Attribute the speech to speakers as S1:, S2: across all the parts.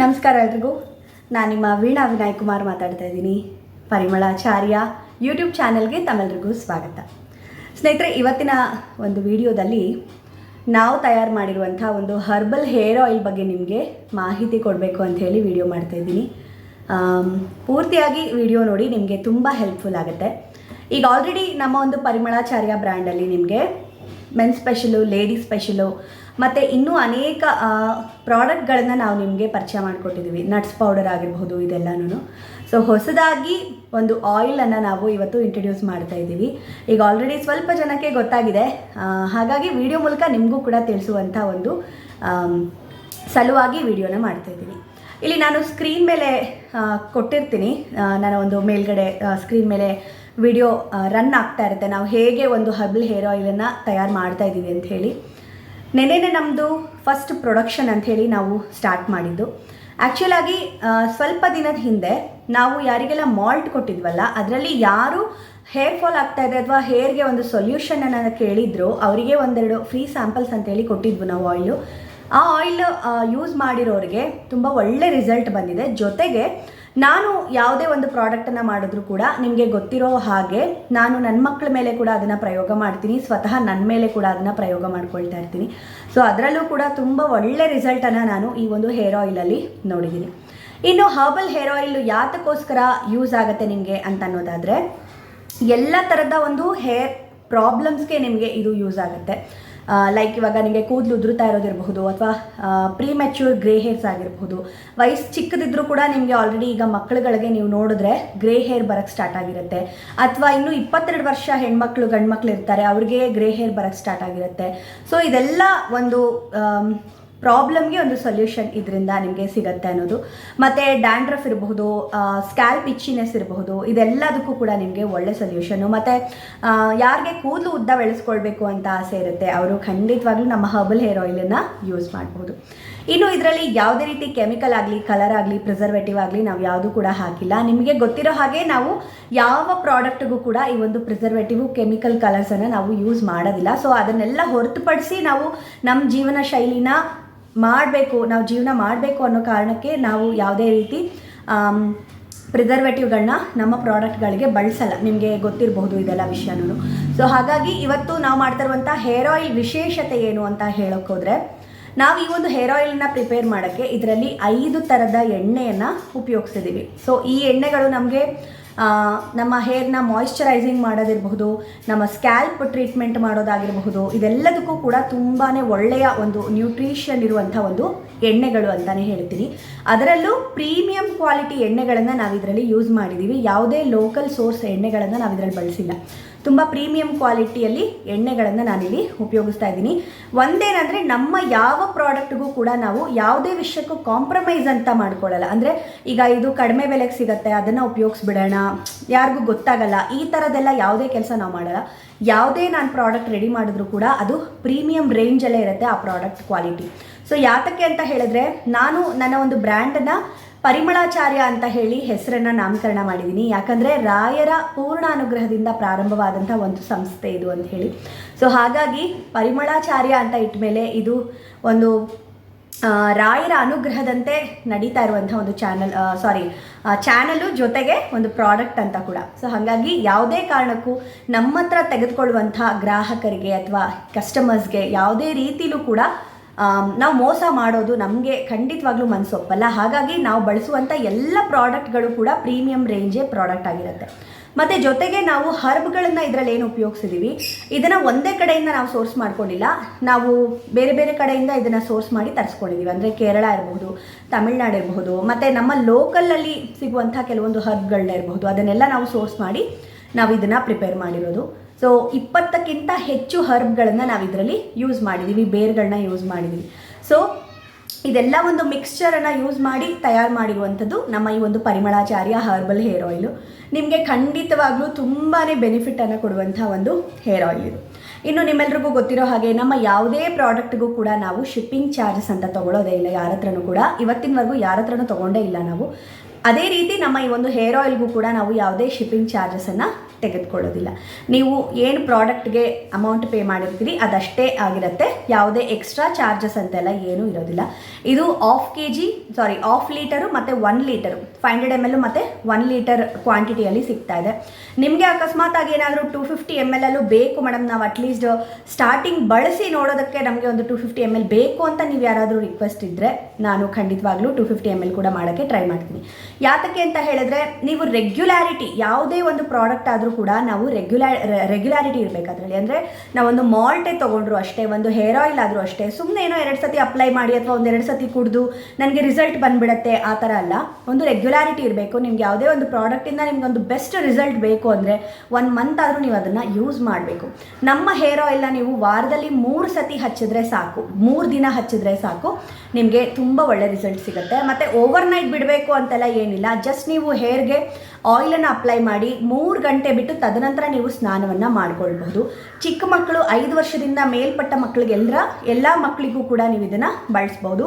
S1: ನಮಸ್ಕಾರ ಎಲ್ರಿಗೂ. ನಾನು ನಿಮ್ಮ ವೀಣಾ ವಿನಾಯ್ ಕುಮಾರ್ ಮಾತಾಡ್ತಾ ಇದ್ದೀನಿ. ಪರಿಮಳಾಚಾರ್ಯ ಯೂಟ್ಯೂಬ್ ಚಾನೆಲ್ಗೆ ತಮ್ಮೆಲ್ರಿಗೂ ಸ್ವಾಗತ. ಸ್ನೇಹಿತರೆ, ಇವತ್ತಿನ ಒಂದು ವಿಡಿಯೋದಲ್ಲಿ ನಾವು ತಯಾರು ಮಾಡಿರುವಂಥ ಒಂದು ಹರ್ಬಲ್ ಹೇರ್ ಆಯಿಲ್ ಬಗ್ಗೆ ನಿಮಗೆ ಮಾಹಿತಿ ಕೊಡಬೇಕು ಅಂತ ಹೇಳಿ ವಿಡಿಯೋ ಮಾಡ್ತಾ ಇದ್ದೀನಿ. ಪೂರ್ತಿಯಾಗಿ ವಿಡಿಯೋ ನೋಡಿ ನಿಮಗೆ ತುಂಬ ಹೆಲ್ಪ್ಫುಲ್ ಆಗುತ್ತೆ. ಈಗ ಆಲ್ರೆಡಿ ನಮ್ಮ ಒಂದು ಪರಿಮಳಾಚಾರ್ಯ ಬ್ರ್ಯಾಂಡಲ್ಲಿ ನಿಮಗೆ ಮೆನ್ ಸ್ಪೆಷಲು ಲೇಡಿ ಸ್ಪೆಷಲು ಮತ್ತು ಇನ್ನೂ ಅನೇಕ ಪ್ರಾಡಕ್ಟ್ಗಳನ್ನು ನಾವು ನಿಮಗೆ ಪರಿಚಯ ಮಾಡಿಕೊಟ್ಟಿದ್ದೀವಿ ನಟ್ಸ್ ಪೌಡರ್ ಆಗಿರಬಹುದು ಇದೆಲ್ಲನೂ ಸೊ ಹೊಸದಾಗಿ ಒಂದು ಆಯಿಲನ್ನು ನಾವು ಇವತ್ತು ಇಂಟ್ರಡ್ಯೂಸ್ ಮಾಡ್ತಾ ಇದ್ದೀವಿ. ಈಗ ಆಲ್ರೆಡಿ ಸ್ವಲ್ಪ ಜನಕ್ಕೆ ಗೊತ್ತಾಗಿದೆ. ಹಾಗಾಗಿ ವಿಡಿಯೋ ಮೂಲಕ ನಿಮಗೂ ಕೂಡ ತಿಳಿಸುವಂಥ ಒಂದು ಸಲುವಾಗಿ ವಿಡಿಯೋನ ಮಾಡ್ತಾ ಇದ್ದೀವಿ. ಇಲ್ಲಿ ನಾನು ಸ್ಕ್ರೀನ್ ಮೇಲೆ ಕೊಟ್ಟಿರ್ತೀನಿ. ನಾನು ಒಂದು ಮೇಲ್ಗಡೆ ಸ್ಕ್ರೀನ್ ಮೇಲೆ ವಿಡಿಯೋ ರನ್ ಆಗ್ತಾ ಇರುತ್ತೆ. ನಾವು ಹೇಗೆ ಒಂದು ಹರ್ಬಲ್ ಹೇರ್ ಆಯಿಲನ್ನು ತಯಾರು ಮಾಡ್ತಾ ಇದ್ದೀವಿ ಅಂತ ಹೇಳಿ. ನೆನೆನೆ ನಮ್ಮದು ಫಸ್ಟ್ ಪ್ರೊಡಕ್ಷನ್ ಅಂಥೇಳಿ ನಾವು ಸ್ಟಾರ್ಟ್ ಮಾಡಿದ್ದು. ಆ್ಯಕ್ಚುಲಾಗಿ ಸ್ವಲ್ಪ ದಿನದ ಹಿಂದೆ ನಾವು ಯಾರಿಗೆಲ್ಲ ಮಾಲ್ಟ್ ಕೊಟ್ಟಿದ್ವಲ್ಲ, ಅದರಲ್ಲಿ ಯಾರು ಹೇರ್ ಫಾಲ್ ಆಗ್ತಾ ಇದೆ ಅಥವಾ ಹೇರ್ಗೆ ಒಂದು ಸೊಲ್ಯೂಷನ್ ಅನ್ನೋದು ಕೇಳಿದ್ರು, ಅವರಿಗೆ ಒಂದೆರಡು ಫ್ರೀ ಸ್ಯಾಂಪಲ್ಸ್ ಅಂತೇಳಿ ಕೊಟ್ಟಿದ್ವು ನಾವು ಆಯಿಲು ಆ ಆಯಿಲ್ ಯೂಸ್ ಮಾಡಿರೋರಿಗೆ ತುಂಬ ಒಳ್ಳೆ ರಿಸಲ್ಟ್ ಬಂದಿದೆ. ಜೊತೆಗೆ ನಾನು ಯಾವುದೇ ಒಂದು ಪ್ರಾಡಕ್ಟನ್ನು ಮಾಡಿದ್ರು ಕೂಡ ನಿಮಗೆ ಗೊತ್ತಿರೋ ಹಾಗೆ ನಾನು ನನ್ನ ಮಕ್ಕಳ ಮೇಲೆ ಕೂಡ ಅದನ್ನು ಪ್ರಯೋಗ ಮಾಡ್ತೀನಿ, ಸ್ವತಃ ನನ್ನ ಮೇಲೆ ಕೂಡ ಅದನ್ನು ಪ್ರಯೋಗ ಮಾಡ್ಕೊಳ್ತಾ ಇರ್ತೀನಿ. ಸೊ ಅದರಲ್ಲೂ ಕೂಡ ತುಂಬ ಒಳ್ಳೆ ರಿಸಲ್ಟನ್ನು ನಾನು ಈ ಒಂದು ಹೇರ್ ಆಯಿಲಲ್ಲಿ ನೋಡಿದ್ದೀನಿ ಇನ್ನು ಹರ್ಬಲ್ ಹೇರ್ ಆಯಿಲ್ ಯಾತಕ್ಕೋಸ್ಕರ ಯೂಸ್ ಆಗುತ್ತೆ ನಿಮಗೆ ಅಂತ ಅನ್ನೋದಾದರೆ, ಎಲ್ಲ ಥರದ ಒಂದು ಹೇರ್ ಪ್ರಾಬ್ಲಮ್ಸ್ಗೆ ನಿಮಗೆ ಇದು ಯೂಸ್ ಆಗುತ್ತೆ. ಲೈಕ್ ಇವಾಗ ನಿಮಗೆ ಕೂದಲು ಉದುರುತ್ತಾ ಇರೋದಿರಬಹುದು ಅಥವಾ ಪ್ರೀ ಮೆಚ್ಯೂರ್ ಗ್ರೇ ಹೇರ್ಸ್ ಆಗಿರಬಹುದು. ವಯಸ್ಸು ಚಿಕ್ಕದಿದ್ರೂ ಕೂಡ ನಿಮಗೆ ಆಲ್ರೆಡಿ ಈಗ ಮಕ್ಕಳುಗಳಿಗೆ ನೀವು ನೋಡಿದ್ರೆ ಗ್ರೇ ಹೇರ್ ಬರಕ್ಕೆ ಸ್ಟಾರ್ಟ್ ಆಗಿರುತ್ತೆ. ಅಥವಾ ಇನ್ನು ಇಪ್ಪತ್ತೆರಡು ವರ್ಷ ಹೆಣ್ಮಕ್ಳು ಗಂಡು ಮಕ್ಳು ಇರ್ತಾರೆ, ಅವ್ರಿಗೆ ಗ್ರೇ ಹೇರ್ ಬರಕ್ಕೆ ಸ್ಟಾರ್ಟ್ ಆಗಿರುತ್ತೆ. ಸೊ ಇದೆಲ್ಲ ಒಂದು ಪ್ರಾಬ್ಲಮ್ಗೆ ಒಂದು ಸೊಲ್ಯೂಷನ್ ಇದರಿಂದ ನಿಮಗೆ ಸಿಗುತ್ತೆ ಅನ್ನೋದು. ಮತ್ತು ಡ್ಯಾಂಡ್ರಫ್ ಇರಬಹುದು ಸ್ಕ್ಯಾಲ್ಪ್ ಇಚ್ಚಿನೆಸ್ ಇರಬಹುದು, ಇದೆಲ್ಲದಕ್ಕೂ ಕೂಡ ನಿಮಗೆ ಒಳ್ಳೆ ಸೊಲ್ಯೂಷನು ಮತ್ತು ಯಾರಿಗೆ ಕೂದಲು ಉದ್ದ ಬೆಳೆಸ್ಕೊಳ್ಬೇಕು ಅಂತ ಆಸೆ ಇರುತ್ತೆ, ಅವರು ಖಂಡಿತವಾಗ್ಲೂ ನಮ್ಮ ಹರ್ಬಲ್ ಹೇರ್ ಆಯಿಲನ್ನು ಯೂಸ್ ಮಾಡಬಹುದು ಇನ್ನು ಇದರಲ್ಲಿ ಯಾವುದೇ ರೀತಿ ಕೆಮಿಕಲ್ ಆಗಲಿ, ಕಲರ್ ಆಗಲಿ, ಪ್ರಿಸರ್ವೇಟಿವ್ ಆಗಲಿ ನಾವು ಯಾವುದೂ ಕೂಡ ಹಾಕಿಲ್ಲ. ನಿಮಗೆ ಗೊತ್ತಿರೋ ಹಾಗೆ ನಾವು ಯಾವ ಪ್ರಾಡಕ್ಟ್ಗೂ ಕೂಡ ಈ ಒಂದು ಪ್ರಿಸರ್ವೇಟಿವ್, ಕೆಮಿಕಲ್ ಕಲರ್ಸನ್ನು ನಾವು ಯೂಸ್ ಮಾಡೋದಿಲ್ಲ. ಸೊ, ಅದನ್ನೆಲ್ಲ ಹೊರತುಪಡಿಸಿ ನಾವು ನಮ್ಮ ಜೀವನ ಶೈಲಿನ ಮಾಡಬೇಕು, ನಾವು ಜೀವನ ಮಾಡಬೇಕು ಅನ್ನೋ ಕಾರಣಕ್ಕೆ ನಾವು ಯಾವುದೇ ರೀತಿ ಪ್ರಿಸರ್ವೇಟಿವ್ಗಳನ್ನ ನಮ್ಮ ಪ್ರಾಡಕ್ಟ್ಗಳಿಗೆ ಬಳಸಲ್ಲ. ನಿಮಗೆ ಗೊತ್ತಿರಬಹುದು ಇದೆಲ್ಲ ವಿಷಯನೂ ಸೊ ಹಾಗಾಗಿ ಇವತ್ತು ನಾವು ಮಾಡ್ತಾ ಇರುವಂಥ ಹೇರ್ ಆಯಿಲ್ ವಿಶೇಷತೆ ಏನು ಅಂತ ಹೇಳೋಕ್ಕೋದ್ರೆ ನಾವು ಈ ಒಂದು ಹೇರ್ ಆಯಿಲ್ನ ಪ್ರಿಪೇರ್ ಮಾಡೋಕ್ಕೆ ಇದರಲ್ಲಿ ಐದು ಥರದ ಎಣ್ಣೆಯನ್ನು ಉಪಯೋಗಿಸಿದ್ದೀವಿ ಸೊ ಈ ಎಣ್ಣೆಗಳು ನಮಗೆ ನಮ್ಮ ಹೇರ್ನ ಮಾಯಿಶ್ಚರೈಸಿಂಗ್ ಮಾಡೋದಿರಬಹುದು, ನಮ್ಮ ಸ್ಕ್ಯಾಲ್ಪ್ ಟ್ರೀಟ್ಮೆಂಟ್ ಮಾಡೋದಾಗಿರಬಹುದು, ಇದೆಲ್ಲದಕ್ಕೂ ಕೂಡ ತುಂಬಾ ಒಳ್ಳೆಯ ಒಂದು ನ್ಯೂಟ್ರಿಷನ್ ಇರುವಂಥ ಒಂದು ಎಣ್ಣೆಗಳು ಅಂತಲೇ ಹೇಳ್ತೀನಿ. ಅದರಲ್ಲೂ ಪ್ರೀಮಿಯಂ ಕ್ವಾಲಿಟಿ ಎಣ್ಣೆಗಳನ್ನು ನಾವು ಇದರಲ್ಲಿ ಯೂಸ್ ಮಾಡಿದ್ದೀವಿ ಯಾವುದೇ ಲೋಕಲ್ ಸೋರ್ಸ್ ಎಣ್ಣೆಗಳನ್ನು ನಾವು ಇದರಲ್ಲಿ ಬಳಸಿಲ್ಲ. ತುಂಬ ಪ್ರೀಮಿಯಂ ಕ್ವಾಲಿಟಿಯಲ್ಲಿ ಎಣ್ಣೆಗಳನ್ನು ನಾನಿಲ್ಲಿ ಉಪಯೋಗಿಸ್ತಾ ಇದ್ದೀನಿ. ಒಂದೇನಂದರೆ ನಮ್ಮ ಯಾವ ಪ್ರಾಡಕ್ಟ್ಗೂ ಕೂಡ ನಾವು ಯಾವುದೇ ವಿಷಯಕ್ಕೂ ಕಾಂಪ್ರಮೈಸ್ ಅಂತ ಮಾಡ್ಕೊಳ್ಳಲ್ಲ. ಅಂದರೆ ಈಗ ಇದು ಕಡಿಮೆ ಬೆಲೆಗೆ ಸಿಗುತ್ತೆ, ಅದನ್ನು ಉಪಯೋಗಿಸ್ಬಿಡೋಣ, ಯಾರಿಗೂ ಗೊತ್ತಾಗಲ್ಲ, ಈ ಥರದ್ದೆಲ್ಲ ಯಾವುದೇ ಕೆಲಸ ನಾವು ಮಾಡಲ್ಲ. ಯಾವುದೇ ನಾನು ಪ್ರಾಡಕ್ಟ್ ರೆಡಿ ಮಾಡಿದ್ರು ಕೂಡ ಅದು ಪ್ರೀಮಿಯಂ ರೇಂಜಲ್ಲೇ ಇರುತ್ತೆ ಆ ಪ್ರಾಡಕ್ಟ್ ಕ್ವಾಲಿಟಿ ಸೊ ಯಾತಕ್ಕೆ ಅಂತ ಹೇಳಿದ್ರೆ, ನಾನು ನನ್ನ ಒಂದು ಬ್ರ್ಯಾಂಡನ್ನು ಪರಿಮಳಾಚಾರ್ಯ ಅಂತ ಹೇಳಿ ಹೆಸರನ್ನ ನಾಮಕರಣ ಮಾಡಿದ್ದೀನಿ. ಯಾಕಂದರೆ ರಾಯರ ಪೂರ್ಣ ಅನುಗ್ರಹದಿಂದ ಪ್ರಾರಂಭವಾದಂಥ ಒಂದು ಸಂಸ್ಥೆ ಇದು ಅಂತ ಹೇಳಿ. ಸೊ ಹಾಗಾಗಿ ಪರಿಮಳಾಚಾರ್ಯ ಅಂತ ಇಟ್ಟ ಮೇಲೆ ಇದು ಒಂದು ರಾಯರ ಅನುಗ್ರಹದಂತೆ ನಡೀತಾ ಇರುವಂಥ ಒಂದು ಚಾನಲ್ ಸಾರಿ ಚಾನಲು ಜೊತೆಗೆ ಒಂದು ಪ್ರಾಡಕ್ಟ್ ಅಂತ ಕೂಡ. ಸೊ ಹಾಗಾಗಿ ಯಾವುದೇ ಕಾರಣಕ್ಕೂ ನಮ್ಮ ಹತ್ರ ತೆಗೆದುಕೊಳ್ಳುವಂಥ ಗ್ರಾಹಕರಿಗೆ ಅಥವಾ ಕಸ್ಟಮರ್ಸ್ಗೆ ಯಾವುದೇ ರೀತಿಲೂ ಕೂಡ ನಾವು ಮೋಸ ಮಾಡೋದು ನಮಗೆ ಖಂಡಿತವಾಗ್ಲೂ ಮನಸ್ಸೊಪ್ಪಲ್ಲ ಹಾಗಾಗಿ ನಾವು ಬಳಸುವಂಥ ಎಲ್ಲ ಪ್ರಾಡಕ್ಟ್ಗಳು ಕೂಡ ಪ್ರೀಮಿಯಂ ರೇಂಜೇ ಪ್ರಾಡಕ್ಟ್ ಆಗಿರುತ್ತೆ. ಮತ್ತು ಜೊತೆಗೆ ನಾವು ಹರ್ಬ್ಗಳನ್ನು ಇದರಲ್ಲಿ ಏನು ಉಪಯೋಗಿಸಿದ್ದೀವಿ ಇದನ್ನು ಒಂದೇ ಕಡೆಯಿಂದ ನಾವು ಸೋರ್ಸ್ ಮಾಡ್ಕೊಂಡಿಲ್ಲ. ನಾವು ಬೇರೆ ಬೇರೆ ಕಡೆಯಿಂದ ಇದನ್ನು ಸೋರ್ಸ್ ಮಾಡಿ ತರಿಸ್ಕೊಂಡಿದ್ದೀವಿ ಅಂದರೆ ಕೇರಳ ಇರಬಹುದು, ತಮಿಳ್ನಾಡು ಇರಬಹುದು, ಮತ್ತು ನಮ್ಮ ಲೋಕಲಲ್ಲಿ ಸಿಗುವಂಥ ಕೆಲವೊಂದು ಹರ್ಬ್ಗಳನ್ನ ಇರಬಹುದು. ಅದನ್ನೆಲ್ಲ ನಾವು ಸೋರ್ಸ್ ಮಾಡಿ ನಾವು ಇದನ್ನು ಪ್ರಿಪೇರ್ ಮಾಡಿರೋದು. ಸೊ ಇಪ್ಪತ್ತಕ್ಕಿಂತ ಹೆಚ್ಚು ಹರ್ಬ್ಗಳನ್ನು ನಾವು ಇದರಲ್ಲಿ ಯೂಸ್ ಮಾಡಿದ್ದೀವಿ ಬೇರ್ಗಳನ್ನ ಯೂಸ್ ಮಾಡಿದ್ದೀವಿ ಸೊ ಇದೆಲ್ಲ ಒಂದು ಮಿಕ್ಸ್ಚರನ್ನು ಯೂಸ್ ಮಾಡಿ ತಯಾರು ಮಾಡಿರುವಂಥದ್ದು ನಮ್ಮ ಈ ಒಂದು ಪರಿಮಳಾಚಾರ್ಯ ಹರ್ಬಲ್ ಹೇರ್ ಆಯಿಲು ನಿಮಗೆ ಖಂಡಿತವಾಗ್ಲೂ ತುಂಬಾ ಬೆನಿಫಿಟನ್ನು ಕೊಡುವಂಥ ಒಂದು ಹೇರ್ ಆಯಿಲ್ ಇದು. ಇನ್ನು ನಿಮ್ಮೆಲ್ರಿಗೂ ಗೊತ್ತಿರೋ ಹಾಗೆ ನಮ್ಮ ಯಾವುದೇ ಪ್ರಾಡಕ್ಟ್ಗೂ ಕೂಡ ನಾವು ಶಿಪ್ಪಿಂಗ್ ಚಾರ್ಜಸ್ ಅಂತ ತೊಗೊಳೋದೇ ಇಲ್ಲ, ಯಾರ ಹತ್ರನೂ ಕೂಡ. ಇವತ್ತಿನವರೆಗೂ ಯಾರ ಹತ್ರನೂ ತೊಗೊಂಡೇ ಇಲ್ಲ ನಾವು. ಅದೇ ರೀತಿ ನಮ್ಮ ಈ ಒಂದು ಹೇರ್ ಆಯಿಲ್ಗೂ ಕೂಡ ನಾವು ಯಾವುದೇ ಶಿಪ್ಪಿಂಗ್ ಚಾರ್ಜಸನ್ನು ತೆಗೆದುಕೊಳ್ಳೋದಿಲ್ಲ. ನೀವು ಏನು ಪ್ರಾಡಕ್ಟ್ಗೆ ಅಮೌಂಟ್ ಪೇ ಮಾಡಿರ್ತೀರಿ ಅದಷ್ಟೇ ಆಗಿರುತ್ತೆ. ಯಾವುದೇ ಎಕ್ಸ್ಟ್ರಾ ಚಾರ್ಜಸ್ ಅಂತೆಲ್ಲ ಏನೂ ಇರೋದಿಲ್ಲ. ಇದು half K G sorry half litre ಮತ್ತು one litre five hundred M L ಮತ್ತು ಒನ್ ಲೀಟರ್ ಕ್ವಾಂಟಿಟಿಯಲ್ಲಿ ಸಿಗ್ತಾ ಇದೆ. ನಿಮಗೆ ಅಕಸ್ಮಾತ್ ಆಗಿ ಏನಾದರೂ ಟೂ ಫಿಫ್ಟಿ ಎಂ ಎಲ್ ಅಲ್ಲೂ ಬೇಕು ಮೇಡಮ್ ನಾವು ಅಟ್ಲೀಸ್ಟ್ ಸ್ಟಾರ್ಟಿಂಗ್ ಬಳಸಿ ನೋಡೋದಕ್ಕೆ ನಮಗೆ ಒಂದು ಟೂ ಫಿಫ್ಟಿ ಎಂ ಎಲ್ ಬೇಕು ಅಂತ ನೀವು ಯಾರಾದರೂ ರಿಕ್ವೆಸ್ಟ್ ಇದ್ದರೆ ನಾನು ಖಂಡಿತವಾಗ್ಲೂ ಟೂ ಫಿಫ್ಟಿ ಎಂ ಎಲ್ ಕೂಡ ಮಾಡೋಕ್ಕೆ ಟ್ರೈ ಮಾಡ್ತೀನಿ. ಯಾತಕ್ಕೆ ಅಂತ ಹೇಳಿದ್ರೆ ನೀವು ರೆಗ್ಯುಲಾರಿಟಿ ಯಾವುದೇ ಒಂದು ಪ್ರಾಡಕ್ಟ್ ಆದರೂ ಕೂಡ ನಾವು ರೆಗ್ಯುಲಾ ರೆಗ್ಯುಲಾರಿಟಿ ಇರಬೇಕು ಅದರಲ್ಲಿ. ಅಂದರೆ ನಾವೊಂದು ಮಾಲ್ಟೆ ತೊಗೊಂಡ್ರು ಅಷ್ಟೇ, ಒಂದು ಹೇರ್ ಆಯಿಲ್ ಆದರೂ ಅಷ್ಟೇ ಸುಮ್ಮನೆ ಏನೋ ಎರಡು ಸತಿ ಅಪ್ಲೈ ಮಾಡಿ ಅಥವಾ ಒಂದು ಎರಡು ಸತಿ ಕುಡಿದು ನನಗೆ ರಿಸಲ್ಟ್ ಬಂದುಬಿಡತ್ತೆ ಆ ಥರ ಅಲ್ಲ. ಒಂದು ರೆಗ್ಯುಲಾರಿಟಿ ಇರಬೇಕು, ನಿಮ್ಗೆ ಯಾವುದೇ ಒಂದು ಪ್ರಾಡಕ್ಟಿಂದ ನಿಮ್ಗೆ ಒಂದು ಬೆಸ್ಟ್ ರಿಸಲ್ಟ್ ಬೇಕು ಅಂದರೆ ಒನ್ ಮಂತ್ ಆದರೂ ನೀವು ಅದನ್ನು ಯೂಸ್ ಮಾಡಬೇಕು. ನಮ್ಮ ಹೇರ್ ಆಯಿಲ್ನ ನೀವು ವಾರದಲ್ಲಿ ಮೂರು ಸತಿ ಹಚ್ಚಿದ್ರೆ ಸಾಕು, ಮೂರು ದಿನ ಹಚ್ಚಿದ್ರೆ ಸಾಕು. ನಿಮಗೆ ತುಂಬ ಒಳ್ಳೆ ರಿಸಲ್ಟ್ ಸಿಗುತ್ತೆ. ಮತ್ತು ಓವರ್ ನೈಟ್ ಬಿಡಬೇಕು ಅಂತೆಲ್ಲ ಏನಿಲ್ಲ. ಜಸ್ಟ್ ನೀವು ಹೇರ್ಗೆ ಆಯಿಲನ್ನು ಅಪ್ಲೈ ಮಾಡಿ ಮೂರು ಗಂಟೆ ಬಿಟ್ಟು ತದನಂತರ ನೀವು ಸ್ನಾನವನ್ನು ಮಾಡ್ಕೊಳ್ಬಹುದು. ಚಿಕ್ಕ ಮಕ್ಕಳು ಐದು ವರ್ಷದಿಂದ ಮೇಲ್ಪಟ್ಟ ಮಕ್ಕಳಿಗೆಲ್ಲರ ಎಲ್ಲ ಮಕ್ಕಳಿಗೂ ಕೂಡ ನೀವು ಇದನ್ನು ಬಳಸ್ಬೋದು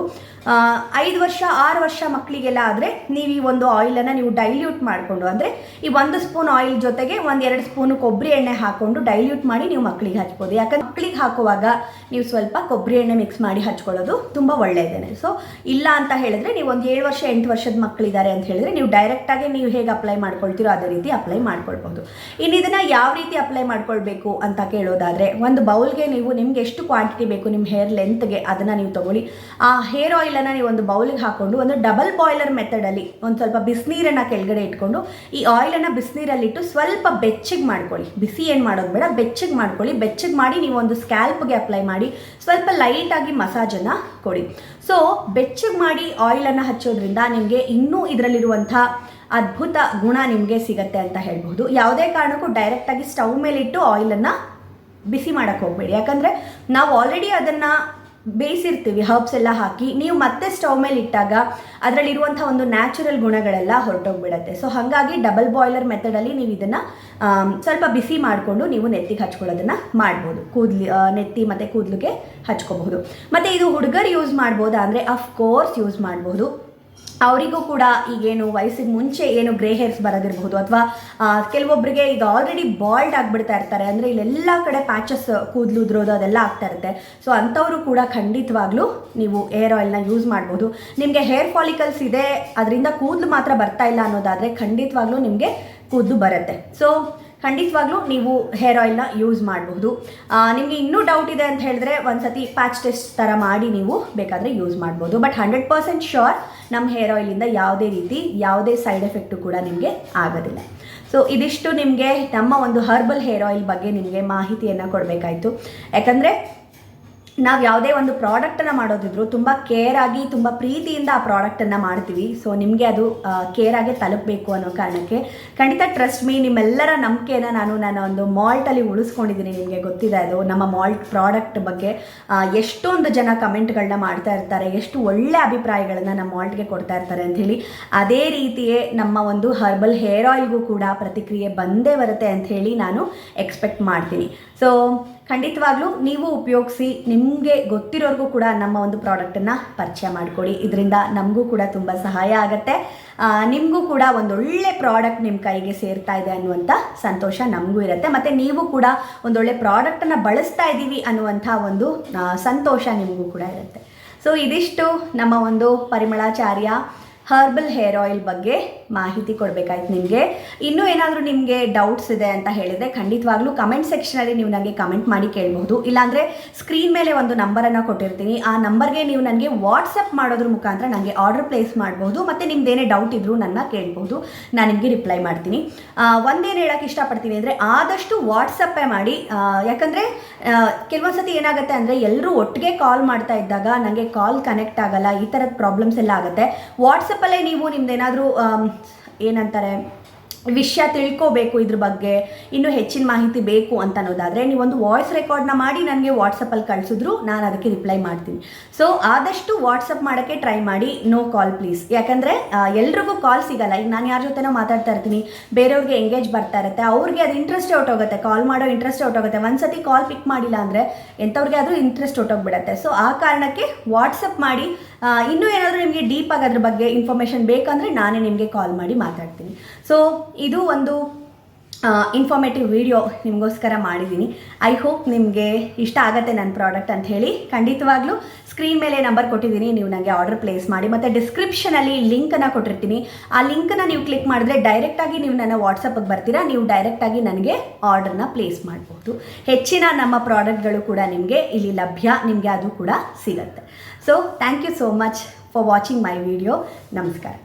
S1: ಐದು ವರ್ಷ, ಆರು ವರ್ಷ ಮಕ್ಕಳಿಗೆಲ್ಲ ಆದರೆ ನೀವು ಈ ಒಂದು ಆಯಿಲನ್ನು ನೀವು ಡೈಲ್ಯೂಟ್ ಮಾಡಿಕೊಂಡು, ಅಂದರೆ ಈ ಒಂದು ಸ್ಪೂನ್ ಆಯಿಲ್ ಜೊತೆಗೆ ಒಂದು ಎರಡು ಸ್ಪೂನು ಕೊಬ್ಬರಿ ಎಣ್ಣೆ ಹಾಕ್ಕೊಂಡು ಡೈಲ್ಯೂಟ್ ಮಾಡಿ ನೀವು ಮಕ್ಕಳಿಗೆ ಹಚ್ಬೋದು ಯಾಕಂದ್ರೆ ಮಕ್ಕಳಿಗೆ ಹಾಕುವಾಗ ನೀವು ಸ್ವಲ್ಪ ಕೊಬ್ಬರಿ ಎಣ್ಣೆ ಮಿಕ್ಸ್ ಮಾಡಿ ಹಚ್ಕೊಳ್ಳೋದು ತುಂಬ ಒಳ್ಳೆಯದೇನೆ ಸೊ ಇಲ್ಲ ಅಂತ ಹೇಳಿದ್ರೆ ನೀವು ಒಂದು ಏಳು ವರ್ಷ, ಎಂಟು ವರ್ಷದ ಮಕ್ಕಳಿದ್ದಾರೆ ಅಂತ ಹೇಳಿದ್ರೆ ನೀವು ಡೈರೆಕ್ಟಾಗಿ ನೀವು ಹೇಗೆ ಅಪ್ಲೈ ಮಾಡ್ಕೊಳ್ತೀರೋ ಅದೇ ರೀತಿ ಅಪ್ಲೈ ಮಾಡ್ಕೊಳ್ಬೋದು ಇನ್ನು ಇದನ್ನು ಯಾವ ರೀತಿ ಅಪ್ಲೈ ಮಾಡ್ಕೊಳ್ಬೇಕು ಅಂತ ಕೇಳೋದಾದರೆ, ಒಂದು ಬೌಲ್ಗೆ ನೀವು ನಿಮ್ಗೆ ಎಷ್ಟು ಕ್ವಾಂಟಿಟಿ ಬೇಕು ನಿಮ್ಮ ಹೇರ್ ಲೆಂತ್ಗೆ ಅದನ್ನು ನೀವು ತಗೊಳ್ಳಿ. ಆ ಹೇರ್ ಆಯಿಲನ್ನು ನೀವು ಒಂದು ಬೌಲಿಗೆ ಹಾಕ್ಕೊಂಡು ಒಂದು ಡಬಲ್ ಬಾಯ್ಲರ್ ಮೆಥಡಲ್ಲಿ ಒಂದು ಸ್ವಲ್ಪ ಬಿಸಿನೀರನ್ನು ಕೆಳಗಡೆ ಇಟ್ಕೊಂಡು, ಈ ಆಯಿಲನ್ನು ಬಿಸಿನೀರಲ್ಲಿಟ್ಟು ಸ್ವಲ್ಪ ಬೆಚ್ಚಗೆ ಮಾಡ್ಕೊಳ್ಳಿ. ಬಿಸಿ ಏನು ಮಾಡೋದು ಬೇಡ, ಬೆಚ್ಚಗೆ ಮಾಡ್ಕೊಳ್ಳಿ. ಬೆಚ್ಚಗೆ ಮಾಡಿ ನೀವು ಒಂದು ಸ್ಕ್ಯಾಲ್ಪ್ಗೆ ಅಪ್ಲೈ ಮಾಡಿ ಸ್ವಲ್ಪ ಲೈಟಾಗಿ ಮಸಾಜನ್ನು ಕೊಡಿ. ಸೊ ಬೆಚ್ಚಗೆ ಮಾಡಿ ಆಯಿಲನ್ನು ಹಚ್ಚೋದ್ರಿಂದ ನಿಮಗೆ ಇನ್ನೂ ಇದರಲ್ಲಿರುವಂಥ ಅದ್ಭುತ ಗುಣ ನಿಮಗೆ ಸಿಗತ್ತೆ ಅಂತ ಹೇಳ್ಬೋದು ಯಾವುದೇ ಕಾರಣಕ್ಕೂ ಡೈರೆಕ್ಟಾಗಿ ಸ್ಟವ್ ಮೇಲಿಟ್ಟು ಆಯಿಲನ್ನು ಬಿಸಿ ಮಾಡೋಕ್ಕೆ ಹೋಗಬೇಡಿ. ಯಾಕಂದರೆ ನಾವು ಆಲ್ರೆಡಿ ಅದನ್ನು ಬೇಯಿಸಿರ್ತೀವಿ ಹರ್ಬ್ಸ್ ಎಲ್ಲ ಹಾಕಿ. ನೀವು ಮತ್ತೆ ಸ್ಟವ್ ಮೇಲೆ ಇಟ್ಟಾಗ ಅದರಲ್ಲಿರುವಂಥ ಒಂದು ನ್ಯಾಚುರಲ್ ಗುಣಗಳೆಲ್ಲ ಹೊರಟೋಗ್ಬಿಡತ್ತೆ. ಸೊ ಹಾಗಾಗಿ ಡಬಲ್ ಬಾಯ್ಲರ್ ಮೆಥಡಲ್ಲಿ ನೀವು ಇದನ್ನು ಸ್ವಲ್ಪ ಬಿಸಿ ಮಾಡಿಕೊಂಡು ನೀವು ನೆತ್ತಿಗೆ ಹಚ್ಕೊಳ್ಳೋದನ್ನು ಮಾಡ್ಬೋದು. ಕೂದಲು ನೆತ್ತಿ ಮತ್ತು ಕೂದಲಿಗೆ ಹಚ್ಕೋಬಹುದು. ಮತ್ತು ಇದು ಹುಡುಗರು ಯೂಸ್ ಮಾಡ್ಬೋದಾ ಅಂದರೆ ಅಫ್ಕೋರ್ಸ್ ಯೂಸ್ ಮಾಡ್ಬೋದು. ಅವರಿಗೂ ಕೂಡ ಈಗೇನು ವಯಸ್ಸಿಗೆ ಮುಂಚೆ ಏನು ಗ್ರೇ ಹೇರ್ಸ್ ಬರೋದಿರಬಹುದು ಅಥವಾ ಕೆಲವೊಬ್ಬರಿಗೆ ಈಗ ಆಲ್ರೆಡಿ ಬಾಲ್ಡ್ ಆಗಿಬಿಡ್ತಾ ಇರ್ತಾರೆ. ಅಂದರೆ ಇಲ್ಲೆಲ್ಲ ಕಡೆ ಪ್ಯಾಚಸ್ ಕೂದಲು, ಉದ್ರೋದು ಅದೆಲ್ಲ ಆಗ್ತಾ ಇರುತ್ತೆ. ಸೊ ಅಂಥವರು ಕೂಡ ಖಂಡಿತವಾಗ್ಲೂ ನೀವು ಏರ್ ಆಯಿಲ್ನ ಯೂಸ್ ಮಾಡ್ಬೋದು. ನಿಮಗೆ ಹೇರ್ ಫಾಲಿಕಲ್ಸ್ ಇದೆ, ಅದರಿಂದ ಕೂದಲು ಮಾತ್ರ ಬರ್ತಾ ಇಲ್ಲ ಅನ್ನೋದಾದರೆ ಖಂಡಿತವಾಗ್ಲೂ ನಿಮಗೆ ಕೂದಲು ಬರುತ್ತೆ. ಸೊ ಖಂಡಿತವಾಗ್ಲೂ ನೀವು ಹೇರ್ ಆಯಿಲ್ನ ಯೂಸ್ ಮಾಡಬಹುದು. ನಿಮಗೆ ಇನ್ನೂ ಡೌಟ್ ಇದೆ ಅಂತ ಹೇಳಿದ್ರೆ ಒಂದ್ಸತಿ ಪ್ಯಾಚ್ ಟೆಸ್ಟ್ ಥರ ಮಾಡಿ ನೀವು ಬೇಕಾದರೆ ಯೂಸ್ ಮಾಡ್ಬೋದು. ಬಟ್ ಹಂಡ್ರೆಡ್ ಪರ್ಸೆಂಟ್ ಶ್ಯೂರ್ ನಮ್ಮ ಹೇರ್ ಆಯಿಲಿಂದ ಯಾವುದೇ ರೀತಿ, ಯಾವುದೇ ಸೈಡ್ ಎಫೆಕ್ಟು ಕೂಡ ನಿಮಗೆ ಆಗೋದಿಲ್ಲ. ಸೊ ಇದಿಷ್ಟು ನಿಮಗೆ ನಮ್ಮ ಒಂದು ಹರ್ಬಲ್ ಹೇರ್ ಆಯಿಲ್ ಬಗ್ಗೆ ನಿಮಗೆ ಮಾಹಿತಿಯನ್ನು ಕೊಡಬೇಕಾಯಿತು. ಯಾಕಂದರೆ ನಾವು ಯಾವುದೇ ಒಂದು ಪ್ರಾಡಕ್ಟನ್ನು ಮಾಡೋದಿದ್ರು ತುಂಬ ಕೇರ್ ಆಗಿ, ತುಂಬ ಪ್ರೀತಿಯಿಂದ ಆ ಪ್ರಾಡಕ್ಟನ್ನು ಮಾಡ್ತೀವಿ. ಸೊ ನಿಮಗೆ ಅದು ಕೇರ್ ಆಗಿ ತಲುಪಬೇಕು ಅನ್ನೋ ಕಾರಣಕ್ಕೆ ಖಂಡಿತ ಟ್ರಸ್ಟ್ ಮೀ ನಿಮ್ಮೆಲ್ಲರ ನಂಬಿಕೆನ ನಾನು ನಾನು ಒಂದು ಮಾಲ್ಟಲ್ಲಿ ಉಳಿಸ್ಕೊಂಡಿದ್ದೀನಿ. ನಿಮಗೆ ಗೊತ್ತಿದೆ ಅದು. ನಮ್ಮ ಮಾಲ್ಟ್ ಪ್ರಾಡಕ್ಟ್ ಬಗ್ಗೆ ಎಷ್ಟೊಂದು ಜನ ಕಮೆಂಟ್ಗಳನ್ನ ಮಾಡ್ತಾ ಇರ್ತಾರೆ, ಎಷ್ಟು ಒಳ್ಳೆ ಅಭಿಪ್ರಾಯಗಳನ್ನು ನಮ್ಮ ಮಾಲ್ಟ್ಗೆ ಕೊಡ್ತಾ ಇರ್ತಾರೆ ಅಂಥೇಳಿ ಅದೇ ರೀತಿಯೇ ನಮ್ಮ ಒಂದು ಹರ್ಬಲ್ ಹೇರ್ ಆಯಿಲ್ಗೂ ಕೂಡ ಪ್ರತಿಕ್ರಿಯೆ ಬಂದೇ ಬರುತ್ತೆ ಅಂಥೇಳಿ ನಾನು ಎಕ್ಸ್ಪೆಕ್ಟ್ ಮಾಡ್ತೀನಿ. ಸೊ ಖಂಡಿತವಾಗ್ಲೂ ನೀವು ಉಪಯೋಗಿಸಿ ನಿಮಗೆ ಗೊತ್ತಿರೋರ್ಗೂ ಕೂಡ ನಮ್ಮ ಒಂದು ಪ್ರಾಡಕ್ಟನ್ನು ಪರಿಚಯ ಮಾಡಿಕೊಡಿ ಇದರಿಂದ ನಮಗೂ ಕೂಡ ತುಂಬ ಸಹಾಯ ಆಗುತ್ತೆ. ನಿಮಗೂ ಕೂಡ ಒಂದೊಳ್ಳೆ ಪ್ರಾಡಕ್ಟ್ ನಿಮ್ಮ ಕೈಗೆ ಸೇರ್ತಾ ಇದೆ ಅನ್ನುವಂಥ ಸಂತೋಷ ನಮಗೂ ಇರುತ್ತೆ. ಮತ್ತು ನೀವು ಕೂಡ ಒಂದೊಳ್ಳೆ ಪ್ರಾಡಕ್ಟನ್ನು ಬಳಸ್ತಾ ಇದ್ದೀವಿ ಅನ್ನುವಂಥ ಒಂದು ಸಂತೋಷ ನಿಮಗೂ ಕೂಡ ಇರುತ್ತೆ. ಸೊ ಇದಿಷ್ಟು ನಮ್ಮ ಒಂದು ಪರಿಮಳಾಚಾರ್ಯ ಹರ್ಬಲ್ ಹೇರ್ ಆಯಿಲ್ ಬಗ್ಗೆ ಮಾಹಿತಿ ಕೊಡಬೇಕಾಯ್ತು ನಿಮಗೆ. ಇನ್ನೂ ಏನಾದರೂ ನಿಮಗೆ ಡೌಟ್ಸ್ ಇದೆ ಅಂತ ಹೇಳಿದರೆ ಖಂಡಿತವಾಗ್ಲೂ ಕಮೆಂಟ್ ಸೆಕ್ಷನಲ್ಲಿ ನೀವು ನನಗೆ ಕಮೆಂಟ್ ಮಾಡಿ ಕೇಳಬಹುದು. ಇಲ್ಲಾಂದರೆ ಸ್ಕ್ರೀನ್ ಮೇಲೆ ಒಂದು ನಂಬರನ್ನು ಕೊಟ್ಟಿರ್ತೀನಿ. ಆ ನಂಬರ್ಗೆ ನೀವು ನನಗೆ ವಾಟ್ಸಪ್ ಮಾಡೋದ್ರ ಮುಖಾಂತರ ನನಗೆ ಆರ್ಡರ್ ಪ್ಲೇಸ್ ಮಾಡ್ಬೋದು ಮತ್ತು ನಿಮ್ದೇನೇ ಡೌಟ್ ಇದ್ದರೂ ನನ್ನ ಕೇಳ್ಬೋದು ನಾನು ನಿಮಗೆ ರಿಪ್ಲೈ ಮಾಡ್ತೀನಿ. ಒಂದೇನು ಹೇಳೋಕ್ಕೆ ಇಷ್ಟಪಡ್ತೀನಿ ಅಂದರೆ ಆದಷ್ಟು ವಾಟ್ಸಪ್ಪೇ ಮಾಡಿ. ಯಾಕಂದರೆ ಕೆಲವೊಂದು ಸತಿ ಏನಾಗುತ್ತೆ ಅಂದರೆ ಎಲ್ಲರೂ ಒಟ್ಟಿಗೆ ಕಾಲ್ ಮಾಡ್ತಾ ಇದ್ದಾಗ ನನಗೆ ಕಾಲ್ ಕನೆಕ್ಟ್ ಆಗಲ್ಲ, ಈ ಥರದ ಪ್ರಾಬ್ಲಮ್ಸ್ ಎಲ್ಲ ಆಗುತ್ತೆ. ವಾಟ್ಸಪ್ಪಲ್ಲೇ ನೀವು ನಿಮ್ದೇನಾದರೂ ಏನಂತಾರೆ, ವಿಷಯ ತಿಳ್ಕೋಬೇಕು ಇದ್ರ ಬಗ್ಗೆ, ಇನ್ನೂ ಹೆಚ್ಚಿನ ಮಾಹಿತಿ ಬೇಕು ಅಂತ ಅನ್ನೋದಾದರೆ ನೀವೊಂದು ವಾಯ್ಸ್ ರೆಕಾರ್ಡ್ನ ಮಾಡಿ ನನಗೆ ವಾಟ್ಸಪ್ಪಲ್ಲಿ ಕಳಿಸಿದ್ರು, ನಾನು ಅದಕ್ಕೆ ರಿಪ್ಲೈ ಮಾಡ್ತೀನಿ. ಸೊ ಆದಷ್ಟು ವಾಟ್ಸಪ್ ಮಾಡೋಕ್ಕೆ ಟ್ರೈ ಮಾಡಿ ನೋ ಕಾಲ್ ಪ್ಲೀಸ್ ಯಾಕಂದರೆ ಎಲ್ರಿಗೂ ಕಾಲ್ ಸಿಗಲ್ಲ. ಈಗ ನಾನು ಯಾರ ಜೊತೆನೋ ಮಾತಾಡ್ತಾ ಇರ್ತೀನಿ, ಬೇರೆಯವ್ರಿಗೆ ಎಂಗೇಜ್ ಬರ್ತಾ ಇರುತ್ತೆ, ಅವ್ರಿಗೆ ಅದು ಇಂಟ್ರೆಸ್ಟ್ ಹೊಟ್ಟೋಗುತ್ತೆ ಕಾಲ್ ಮಾಡೋ ಇಂಟ್ರೆಸ್ಟ್ ಹೊಟ್ಟೋಗುತ್ತೆ ಒಂದ್ಸತಿ ಕಾಲ್ ಪಿಕ್ ಮಾಡಿಲ್ಲ ಅಂದರೆ ಎಂಥವ್ರಿಗೆ ಆದರೂ ಇಂಟ್ರೆಸ್ಟ್ ಹೊಟ್ಟೋಗ್ಬಿಡುತ್ತೆ ಸೊ ಆ ಕಾರಣಕ್ಕೆ ವಾಟ್ಸಪ್ ಮಾಡಿ ಇನ್ನೂ ಏನಾದರೂ ನಿಮಗೆ ಡೀಪಾಗಿ ಅದ್ರ ಬಗ್ಗೆ ಇನ್ಫಾರ್ಮೇಷನ್ ಬೇಕಂದರೆ ನಾನೇ ನಿಮಗೆ ಕಾಲ್ ಮಾಡಿ ಮಾತಾಡ್ತೀನಿ. ಸೊ ಇದು ಒಂದು ಇನ್ಫಾರ್ಮೇಟಿವ್ ವಿಡಿಯೋ ನಿಮಗೋಸ್ಕರ ಮಾಡಿದ್ದೀನಿ ಐ ಹೋಪ್ ನಿಮಗೆ ಇಷ್ಟ ಆಗುತ್ತೆ ನನ್ನ ಪ್ರಾಡಕ್ಟ್ ಅಂತ ಹೇಳಿ. ಖಂಡಿತವಾಗ್ಲೂ ಸ್ಕ್ರೀನ್ ಮೇಲೆ ನಂಬರ್ ಕೊಟ್ಟಿದ್ದೀನಿ ನೀವು ನನಗೆ ಆರ್ಡರ್ ಪ್ಲೇಸ್ ಮಾಡಿ. ಮತ್ತು ಡಿಸ್ಕ್ರಿಪ್ಷನಲ್ಲಿ ಲಿಂಕನ್ನು ಕೊಟ್ಟಿರ್ತೀನಿ. ಆ ಲಿಂಕನ್ನು ನೀವು ಕ್ಲಿಕ್ ಮಾಡಿದ್ರೆ ಡೈರೆಕ್ಟಾಗಿ ನೀವು ನನ್ನ ವಾಟ್ಸಪ್ಪಿಗೆ ಬರ್ತೀರಾ? ನೀವು ಡೈರೆಕ್ಟಾಗಿ ನನಗೆ ಆರ್ಡರ್ನ ಪ್ಲೇಸ್ ಮಾಡ್ಬೋದು. ಹೆಚ್ಚಿನ ನಮ್ಮ ಪ್ರಾಡಕ್ಟ್ಗಳು ಕೂಡ ನಿಮಗೆ ಇಲ್ಲಿ ಲಭ್ಯ, ನಿಮಗೆ ಅದು ಕೂಡ ಸಿಗುತ್ತೆ. So thank you so much for watching my video ನಮಸ್ಕಾರ.